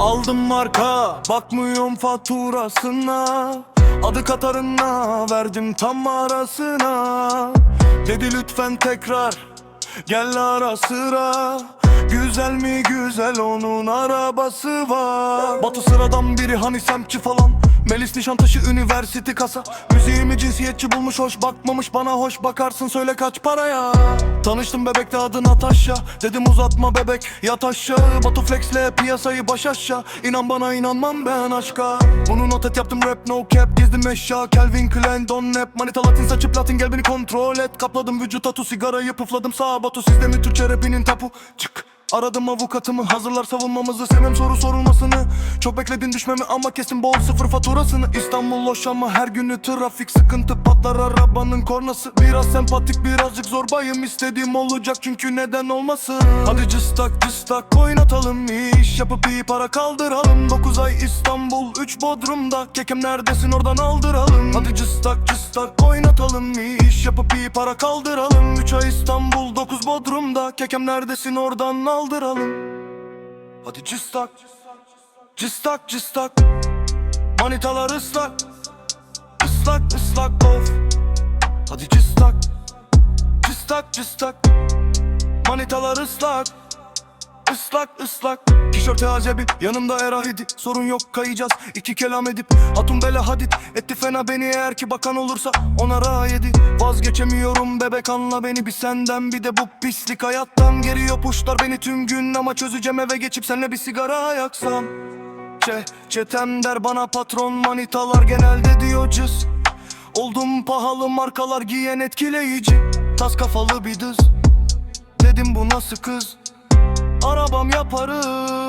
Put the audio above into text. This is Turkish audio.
Aldım marka bakmıyorum faturasına. Adı Katarına verdim tam arasına. Dedi lütfen tekrar gel ara sıra. Güzel mi güzel onun arabası var. Batu sıradan biri hani semtçi falan Melis Nişantaşı üniversite kasa. Müziğimi cinsiyetçi bulmuş hoş bakmamış. Bana hoş bakarsın söyle kaç paraya? Tanıştım bebekte adı Natasha. Dedim uzatma bebek yat aşağı. Batu flexle piyasayı baş aşağı. İnan bana inanmam ben aşka. Bunu not et yaptım rap no cap Gezdim eşya. Calvin Klein don nap Manita latin saçı platin gel beni kontrol et. Kapladım vücut tatu sigarayı pıfladım sağ Batu sizde mi Türkçe rapinin tapu? Çık. Aradım avukatımı hazırlar savunmamızı. Sevmem soru sorulmasını Çok bekledin düşmemi ama kesin bol sıfır faturasını İstanbul loş ama her günü trafik sıkıntı Patlar arabanın kornası. Biraz sempatik birazcık zorbayım istediğim olacak çünkü neden olmasın? Hadi cıstak cıstak oynatalım iş. Yapıp iyi para kaldıralım. 9 ay İstanbul 3 Bodrum'da. Kekem neredesin oradan aldıralım. Hadi cıstak cıstak oynatalım iş. Yapıp iyi para kaldıralım. 3 ay İstanbul 9 Bodrum'da. Kekem neredesin oradan aldıralım. Hadi cıstak Cıstak cıstak Manitalar ıslak. Islak ıslak of. Hadi cıstak Cıstak cıstak Manitalar ıslak. Islak ıslak Tişörte acebi yanımda erahidi. Sorun yok kayacağız iki kelam edip. Hatun bela hadit etti fena beni eğer ki bakan olursa Ona ra yedi. Vazgeçemiyorum bebek anla beni bir senden. Bir de bu pislik hayattan geri. Yopuşlar beni tüm gün Ama çözeceğim eve geçip seninle bir sigara yaksam Çe, çetem der bana patron manitalar genelde diyor cız Oldum pahalı markalar giyen etkileyici. Tas kafalı bir dız Dedim bu nasıl kız? Arabam yaparım